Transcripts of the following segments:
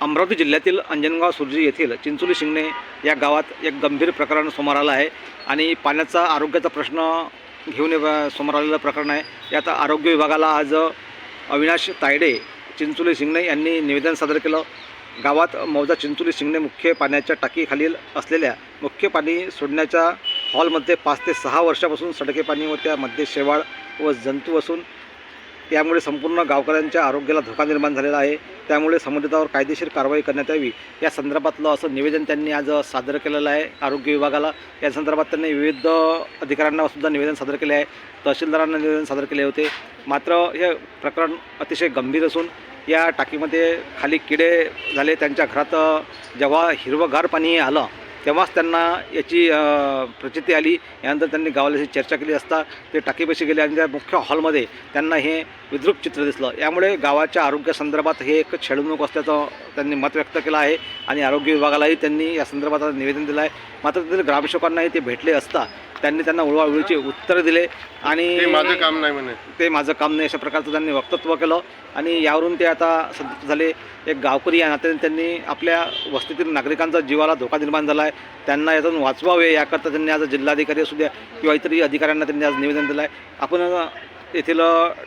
अमरावती जिल्ह्यातील अंजनगाव सुर्जी येथील चिंचोली शिंगणे या गावात एक गंभीर प्रकरण समोर आलं आहे आणि पाण्याचा आरोग्याचा प्रश्न घेऊन ये- समोर आलेलं प्रकरण आहे. यात आरोग्य विभागाला आज अविनाश तायडे चिंचोली शिंगणे यांनी निवेदन सादर केलं. गावात मौजा चिंचोली शिंगणे मुख्य पाण्याच्या टाकीखालील असलेल्या मुख्य पाणी सोडण्याच्या हॉलमध्ये पाच ते सहा वर्षापासून सडके पाणी व त्यामध्ये शेवाळ व जंतू असून यामुळे संपूर्ण गावकऱ्यांच्या आरोग्याला धोका निर्माण झालेला आहे. त्यामुळे संबंधितावर कायदेशीर कारवाई करण्यात यावी. या संदर्भातलं असं निवेदन त्यांनी आज सादर केलेलं आहे आरोग्य विभागाला. या संदर्भात त्यांनी विविध अधिकाऱ्यांना सुद्धा निवेदन सादर केले आहे. तहसीलदारांना निवेदन सादर केले होते. मात्र हे प्रकरण अतिशय गंभीर असून या टाकीमध्ये खाली किडे झाले. त्यांच्या घरात जेव्हा हिरवंगार पाणी आलं तेव्हाच त्यांना याची प्रचिती आली. यानंतर त्यांनी गावाला चर्चा केली असता ते टाकीपाशी गेले आणि त्या मुख्य हॉलमध्ये त्यांना हे विद्रूप चित्र दिसलं. यामुळे गावाच्या आरोग्यासंदर्भात हे एक छेडणूक असल्याचं त्यांनी मत व्यक्त केलं आहे आणि आरोग्य विभागालाही त्यांनी या संदर्भात निवेदन दिलं आहे. मात्र तेथील ग्रामसेवकांनाही ते भेटले असता त्यांनी त्यांना उळवाउळीची उत्तरं दिले आणि ते माझं काम नाही म्हणे. ते माझं काम नाही अशा प्रकारचं त्यांनी वक्तव्य केलं. आणि यावरून ते आता संतप्त झाले एक गावकरी या नात्याने त्यांनी आपल्या वस्तीतील नागरिकांचा जीवाला धोका निर्माण झाला आहे त्यांना यातून वाचवावे याकरता त्यांनी आज जिल्हाधिकारी असू द्या किंवा इतरही अधिकाऱ्यांना त्यांनी आज निवेदन दिलं आहे आपण येथील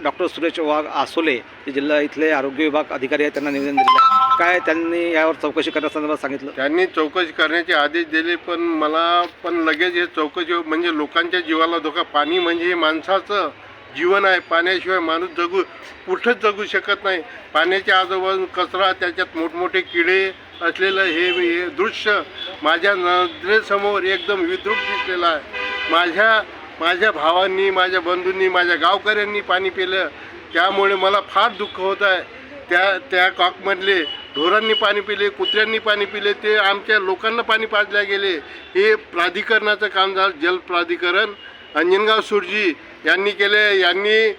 डॉक्टर सुरेश वाघ आसोले जे जिल्हा इथले आरोग्य विभाग अधिकारी आहेत त्यांना निवेदन दिलं आहे काय त्यांनी यावर चौकशी करण्यासंदर्भात सांगितलं? त्यांनी चौकशी करण्याचे आदेश दिले पण मला पण लगेच हे चौकशी म्हणजे लोकांच्या जीवाला धोका. पाणी म्हणजे हे माणसाचं जीवन आहे. पाण्याशिवाय माणूस जगू कुठंच जगू शकत नाही. पाण्याच्या आजूबाजू कचरा त्याच्यात मोठमोठे किडे असलेलं हे हे दृश्य माझ्या नजरेसमोर एकदम विद्रूप दिसलेलं आहे. माझ्या माझ्या भावांनी माझ्या बंधूंनी माझ्या गावकऱ्यांनी पाणी पिलं. त्यामुळे मला फार दुःख होत आहे. त्या त्या कॉकमधले ढोरांनी पाणी पिले कुत्र्यांनी पाणी पिले ते आमच्या लोकांना पाणी पाजल्या गेले. हे प्राधिकरणाचं काम झालं जल प्राधिकरण. अंजनगाव सुरजी यांनी केले यांनी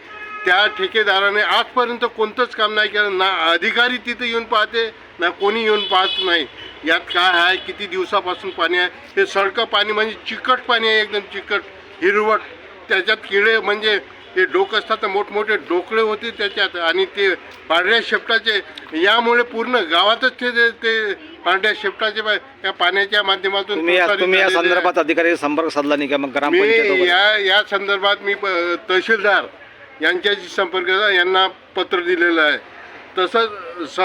त्या ठेकेदाराने आजपर्यंत कोणतंच काम नाही केलं. ना अधिकारी तिथे येऊन पाहते ना कोणी येऊन पाहत नाही. यात काय आहे किती दिवसापासून पाणी आहे? हे सडकं पाणी म्हणजे चिकट पाणी आहे एकदम चिकट हिरवट. त्याच्यात किडे म्हणजे ते डोक असतात तर मोठमोठे डोकळे होते त्याच्यात आणि ते पांढऱ्या शेपटाचे यामुळे पूर्ण गावातच ते ते- पांढऱ्या शेपटाचे या पाण्याच्या माध्यमातून तुम्ही या तुम्ही या. संदर्भात अधिकारी संपर्क साधला नाही का मग मी ग्रामपंचायत? या या संदर्भात मी प- तहसीलदार यांच्याशी संपर्क यांना पत्र दिलेलं आहे तसंच स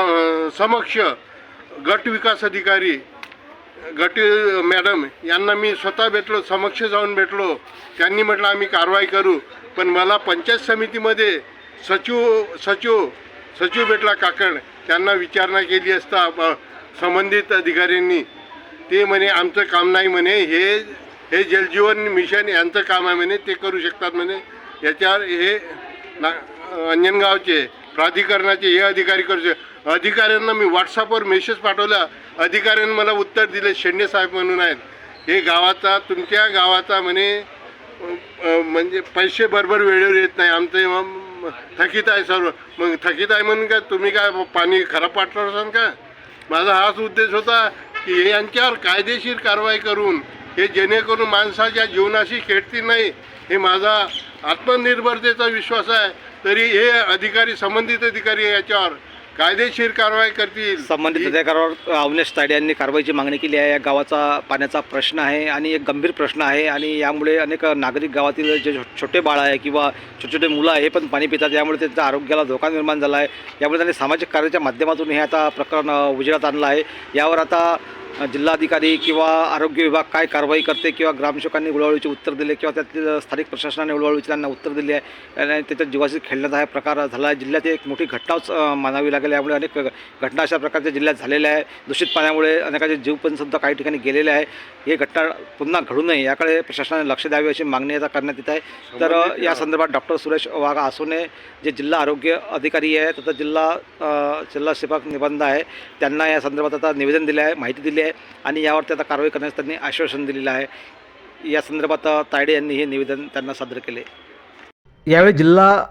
समक्ष गट विकास अधिकारी गट मॅडम यांना मी स्वतः भेटलो समक्ष जाऊन भेटलो त्यांनी म्हटलं आम्ही कारवाई करू पण मला पंचायत समितीमध्ये सचिव सचिव सचिव भेटला काकण. त्यांना विचारणा केली असता संबंधित अधिकाऱ्यांनी. ते म्हणे आमचं काम नाही म्हणे. हे हे जलजीवन मिशन यांचं काम आहे म्हणे. ते करू शकतात म्हणे. याच्यावर हे ना अंजनगावचे प्राधिकरणाचे हे अधिकारी करू शक अधिकाऱ्यांना मी व्हॉट्सअपवर मेसेज पाठवला. अधिकाऱ्यांनी मला उत्तर दिले शेंडे साहेब म्हणून आहेत. हे गावाचा तुमच्या गावाचा म्हणे म्हणजे पैसे बरोबर वेळेवर येत नाही. आमचं थकीत आहे सर्व. मग थकीत आहे म्हणून का तुम्ही काय पाणी खराब पाठवणार असाल का? माझा हाच उद्देश होता की हे यांच्यावर कायदेशीर कारवाई करून हे जेणेकरून माणसाच्या जीवनाशी खेळतील नाही हे माझा आत्मनिर्भरतेचा विश्वास आहे. तरी हे अधिकारी संबंधित अधिकारी याच्यावर कायदेशीर कारवाई करतील. संबंधित अधिकाऱ्यावर अविनाश ताडे यांनी कारवाईची मागणी केली आहे. या गावाचा पाण्याचा प्रश्न आहे आणि एक गंभीर प्रश्न आहे आणि यामुळे अनेक नागरिक गावातील जे छोटे बाळ आहे किंवा छोटे छोटे मुलं आहे हे पण पाणी पितात. यामुळे त्यांच्या आरोग्याला धोका निर्माण झाला आहे. यामुळे त्यांनी सामाजिक कार्याच्या माध्यमातून हे आता प्रकरण उजेडात आणलं आहे. यावर आता जिल्हाधिकारी किंवा आरोग्य विभाग काय कारवाई करते किंवा ग्रामसेवकांनी उळवळीचे उत्तर दिले किंवा त्यातील स्थानिक प्रशासनाने उळवळीचे त्यांना उत्तर दिले आहे आणि त्याच्या जीवाशी खेळण्याचा हा प्रकार झाला आहे. जिल्ह्यात एक मोठी घटनाच मानावी लागेल. यामुळे अनेक घटना अशा प्रकारच्या जिल्ह्यात झालेल्या आहे दूषित पाण्यामुळे अनेकाचे जीव पण सुद्धा काही ठिकाणी गेलेले आहे. हे घटना पुन्हा घडू नये याकडे प्रशासनाने लक्ष द्यावे अशी मागणी आता करण्यात येत आहे. तर या संदर्भात डॉक्टर सुरेश वाघ आसोने जे जिल्हा आरोग्य अधिकारी आहे तथा जिल्हा जिल्हा सेवक निबंध आहे त्यांना या संदर्भात आता निवेदन दिले आहे माहिती दिली आहे. आणि यावर त्याचा कारवाई करण्यास त्यांनी आश्वासन दिलेलं आहे. या संदर्भात तायडे यांनी हे निवेदन त्यांना सादर केले. यावेळी जिल्हा